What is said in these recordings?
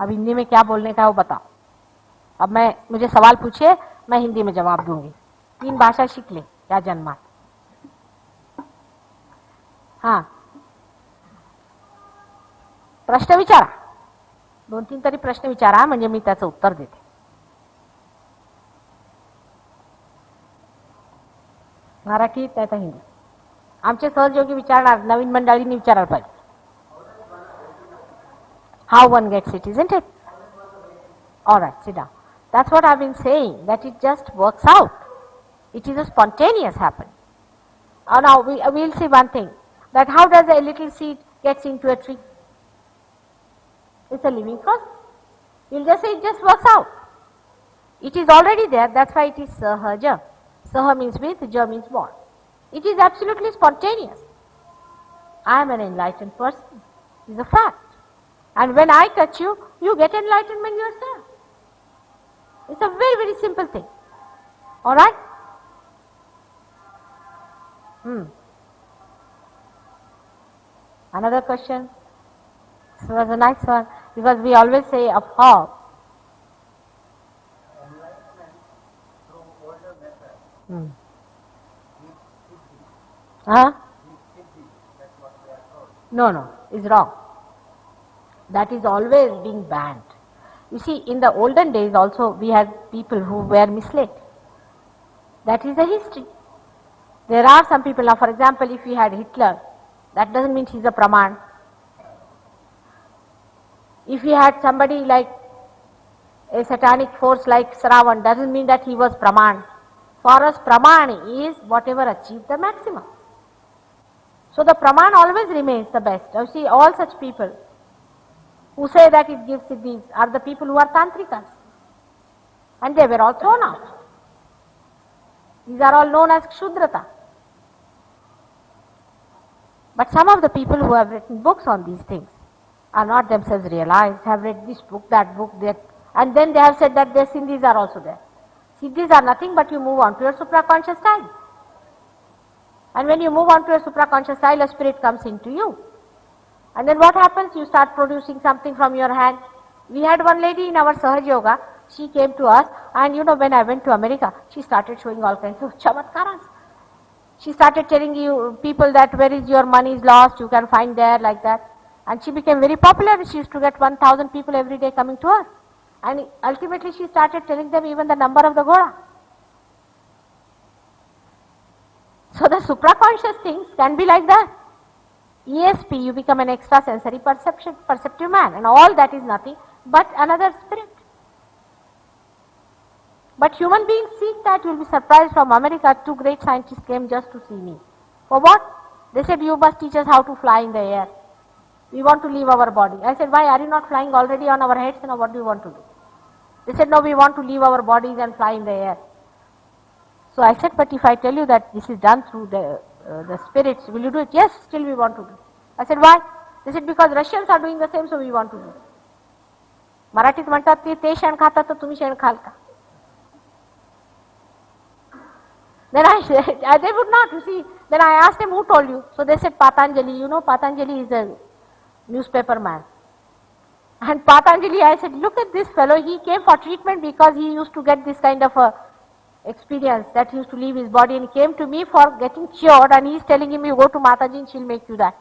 अब हिंदी में क्या बोलने का है वो बताओ। अब मैं, मुझे सवाल पूछिए, मैं हिंदी में जवाब दूँगी। तीन भाषा शिकले या जन्मात? हाँ। प्रश्न विचारा। दोन तीन तरी प्रश्न विचारा, म्हणजे मी त्याचं उत्तर देते. मराठी तर हिंदी. आमचे सहयोगी विचारणार, नवीन मंडळींनी विचारायला पाहिजे. how one gets it, isn't it? Alright, sit down. That's what I've been saying, that it just works out. It is a spontaneous happen. Uh, now, we, uh, we'll see one thing, that how does a little seed gets into a tree? It's a living process. You'll just say it just works out. It is already there, that's why it is sahaja. Saha means with, ja means born. It is absolutely spontaneous. I am an enlightened person, is a fact. And when I touch you, you get enlightenment yourself. It's a very, very simple thing. All right? Hmm. Another question? This was a nice one because we always say of hog. Hmm. Huh? No, no, it's wrong. That is always being banned. You see, in the olden days also we had people who were misled. That is the history. There are some people, now for example, if we had Hitler, that doesn't mean he's a Praman. If we had somebody like a satanic force like Sravan, doesn't mean that he was Praman. For us, Praman is whatever achieved the maximum. So the Praman always remains the best. You see, all such people who say that it gives siddhis are the people who are tantrikas. And they were all thrown out. These are all known as Kshudrata. But some of the people who have written books on these things are not themselves realized, have read this book, that book, that, and then they have said that their siddhis are also there. Siddhis are nothing but you move on to your supraconscious style. And when you move on to your supraconscious style, a spirit comes into you. And then what happens? You start producing something from your hand. We had one lady in our Sahaj Yoga, she came to us, and you know, when I went to America, she started showing all kinds of chamatkaras. She started telling you people that where is your money is lost, you can find there like that. And she became very popular. She used to get 1,000 people every day coming to her. And ultimately she started telling them even the number of the Gora. So the supraconscious things can be like that. ESP, you become an extrasensory perception, perceptive man, and all that is nothing but another spirit. But human beings seek that. You will be surprised from America, two great scientists came just to see me. For what? They said, You must teach us how to fly in the air. We want to leave our body. I said, Why are you not flying already on our heads? Now, what do you want to do? They said, No, we want to leave our bodies and fly in the air. So I said, But if I tell you that this is done through the uh, the spirits, will you do it? Yes, still we want to do. I said, why? They said, because Russians are doing the same, so we want to do. मराठीत म्हणतात ते ते शेण खातात तर तुम्ही शेण खाल का Then I said, they would not, you see. Then I asked them, who told you? So they said, Patanjali. You know, Patanjali is a newspaper man. And Patanjali, I said, look at this fellow. He came for treatment because he used to get this kind of a experience that he used to leave his body and came to me for getting cured and he's telling him, you go to Mataji and she'll make you that.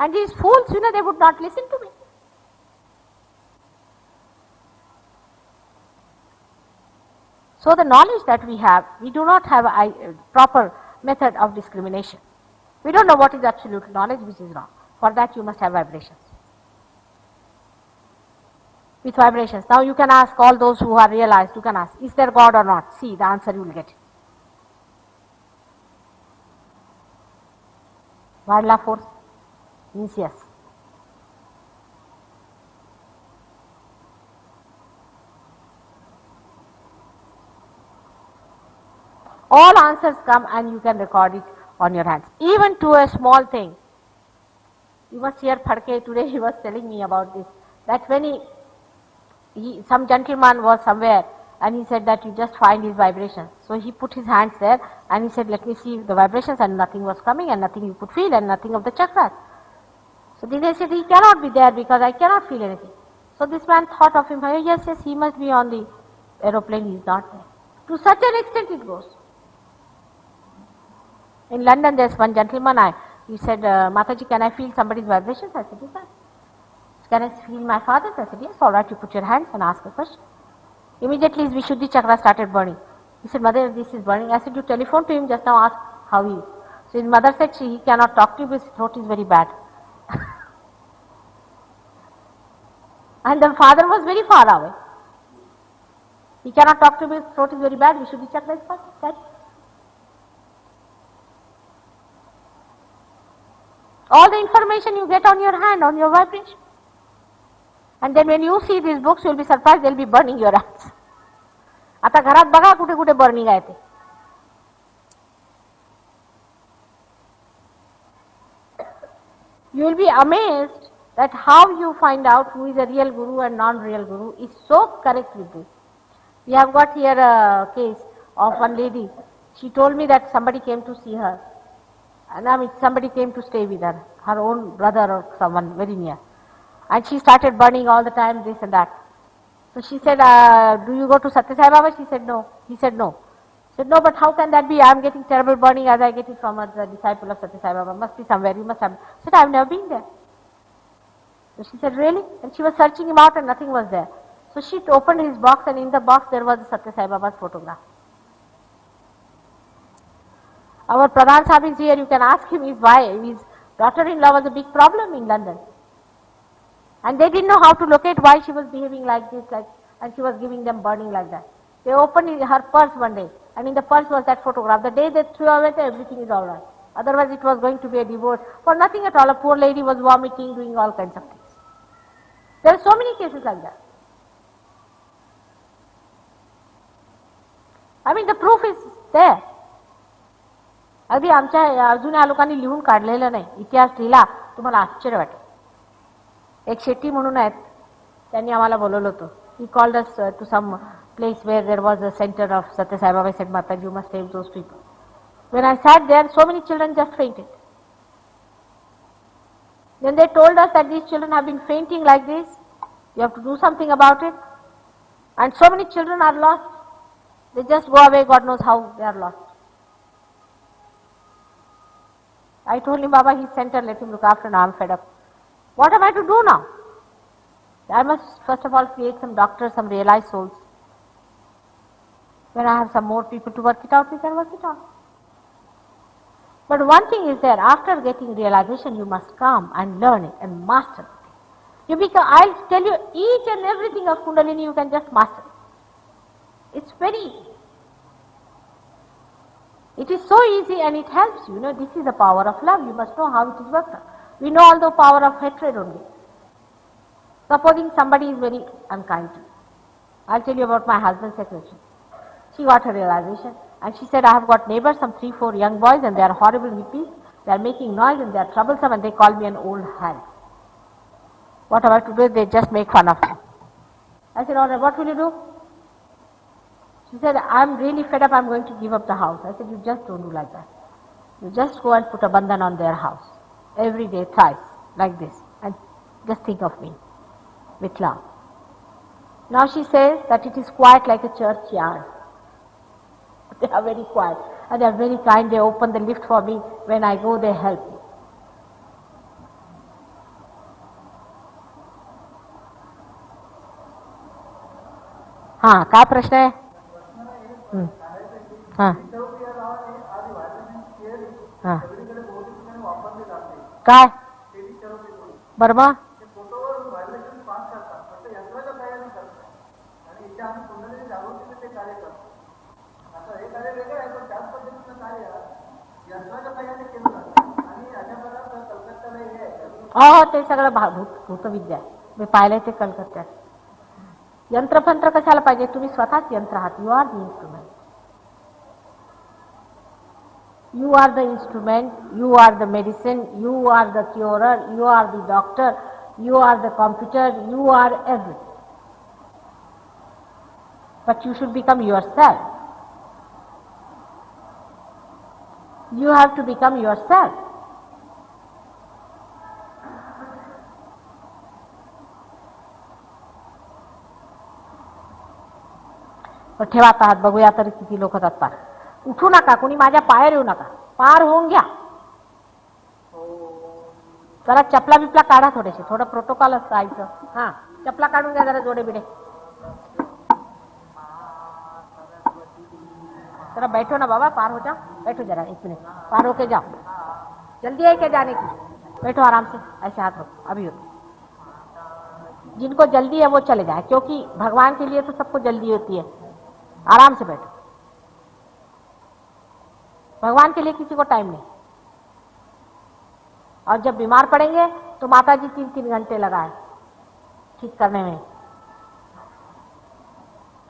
And these fools, you know, they would not listen to me. So the knowledge that we have, we do not have a proper method of discrimination. We don't know what is absolute knowledge, which is wrong. For that you must have vibrations. With vibrations. Now you can ask all those who are realized, you can ask, is there God or not? See, the answer you will get. Wildlife force means yes. All answers come and you can record it on your hands. Even to a small thing. You must hear Phadke today, he was telling me about this. That when he, he, some gentleman was somewhere and he said that you just find his vibrations. So he put his hands there and he said, let me see the vibrations and nothing was coming and nothing you could feel and nothing of the chakras. So then they said, he cannot be there because I cannot feel anything. So this man thought of him, yes, yes, he must be on the aeroplane, he is not there. To such an extent it goes. In London, there's one gentleman, I, he said, uh, Mataji, can I feel somebody's vibrations? I said, yes. Can I feel my father? I said, yes, all right, you put your hands and ask a question. Immediately his Vishuddhi chakra started burning. He said, mother, this is burning. I said, you telephone to him just now, ask how he is. So his mother said, she, he cannot talk to you, his throat is very bad. and the father was very far away. He cannot talk to him, his throat is very bad, we Vishuddhi chakra is bad. All the information you get on your hand, on your vibration. And then when you see these books, you'll be surprised, they'll be burning your hands. आता घरात बघा कुठे कुठे burning आहे ते you will be amazed that how you find out who is a real guru and non-real guru is so correct with this. We have got here a case of one lady. She told me that somebody came to see her. And I mean, somebody came to stay with her, her own brother or someone very near. And she started burning all the time, this and that. So she said, uh, do you go to Satya Sai Baba? She said, no. He said, no. She said, no, but how can that be? I am getting terrible burning as I get it from a the disciple of Satya Sai Baba. Must be somewhere. You must have. She said, I have never been there. So she said, really? And she was searching him out and nothing was there. So she opened his box and in the box there was Satya Sai Baba's photograph. Our Pradhan Sahib is here. You can ask him his wife, his daughter-in-law was a big problem in London. And they didn't know how to locate why she was behaving like this, like, and she was giving them burning like that. They opened her purse one day, and in the purse was that photograph. The day they threw away, everything is all right. Otherwise, it was going to be a divorce for nothing at all. A poor lady was vomiting, doing all kinds of things. There are so many cases like that. I mean, the proof is there. अगदी आमच्या अजून या लोकांनी लिहून काढलेलं नाही इतिहास लिहिला तुम्हाला आश्चर्य वाटेल एक शेट्टी म्हणून आहेत त्यांनी आम्हाला बोलवलं होतं he called us to some place where there was a center of Satya Sai Baba said, Mata, you must save those people. When I sat there, so many children just fainted. Then they told us that these children have been fainting like this. You have to do something about it. And so many children are lost. They just go away, God knows how they are lost. I told him, Baba, he's center, let him look after now, I'm fed up. What am I to do now? I must first of all create some doctors, some realized souls. When I have some more people to work it out, we can work it out. But one thing is there, after getting realization, you must come and learn it and master it. You become, I'll tell you each and everything of Kundalini, you can just master it. It's very. It is so easy and it helps you. You know, this is the power of love. You must know how it is worked. We know all the power of hatred only. Supposing somebody is very unkind to you. I'll tell you about my husband's secretary. She got her realization and she said, I have got neighbors, some three, four young boys and they are horrible hippies. They are making noise and they are troublesome and they call me an old hag. What am I to do? They just make fun of me. I said, all right, what will you do? She said, I'm really fed up, I'm going to give up the house. I said, you just don't do like that. You just go and put a bandhan on their house Every day, thrice, like this. And just think of me with love. Now she says that it is quiet like a churchyard. They are very quiet and they are very kind. They open the lift for me. When I go, they help me. हां काय प्रश्न आहे हं. हां हां काय? बरं मग हो ते सगळं भूत भूतविद्या आहे. मी पाहिलंय ते कलकत्त्यात। यंत्रफंत्र कशाला पाहिजे? तुम्ही स्वतःच यंत्र आहात. You are the instrument You are the instrument, you are the medicine, you are the curer, you are the doctor, you are the computer, you are everything. But you should become yourself. You have to become yourself. ठेवा आहात बघूया तरी किती लोक जातात उठू नका, कोणी माझ्या पायावर येऊ नका. पार होऊन घ्या. जरा चपला बिपला काढा थोडेसे. थोडं प्रोटोकॉल आईचं. हा, चपला काढून घ्या जरा जोडे बिडे. जरा बैठो ना बाबा, पार हो जाओ बैठो जरा, एक मिनट. पार होके जाओ. जल्दी है क्या जाने की? बैठो आराम से, ऐसे हाथ रखो. अभी हो. जिनको जल्दी है वो चले जाए, क्योंकि भगवान के लिए तो सबको जल्दी होती है. आराम से बैठो. भगवान के लिए किसी को टाइम नहीं। और जब बीमार पड़ेंगे तो माता जी तीन तीन घंटे लगाए ठीक करने में।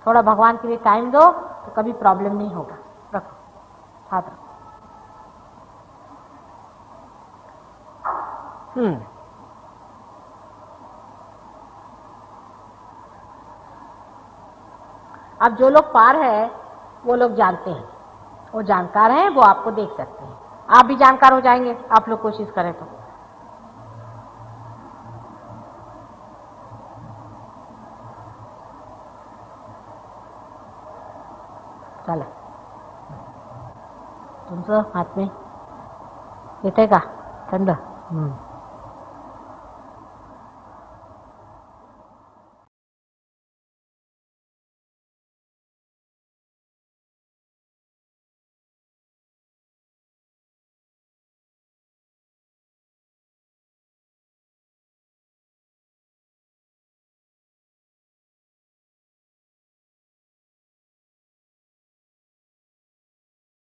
थोड़ा भगवान के लिए टाइम दो तो कभी प्रॉब्लम नहीं होगा। रखो हाथ रखो। हम्म। अब जो लोग पार है वो लोग जानते हैं। वो जानकार हैं, वो आपको देख सकते हैं। आप भी जानकार हो जाएँगे, आप लोग कोशिश करें तो। चला। तुमचं हात में येते का थंड.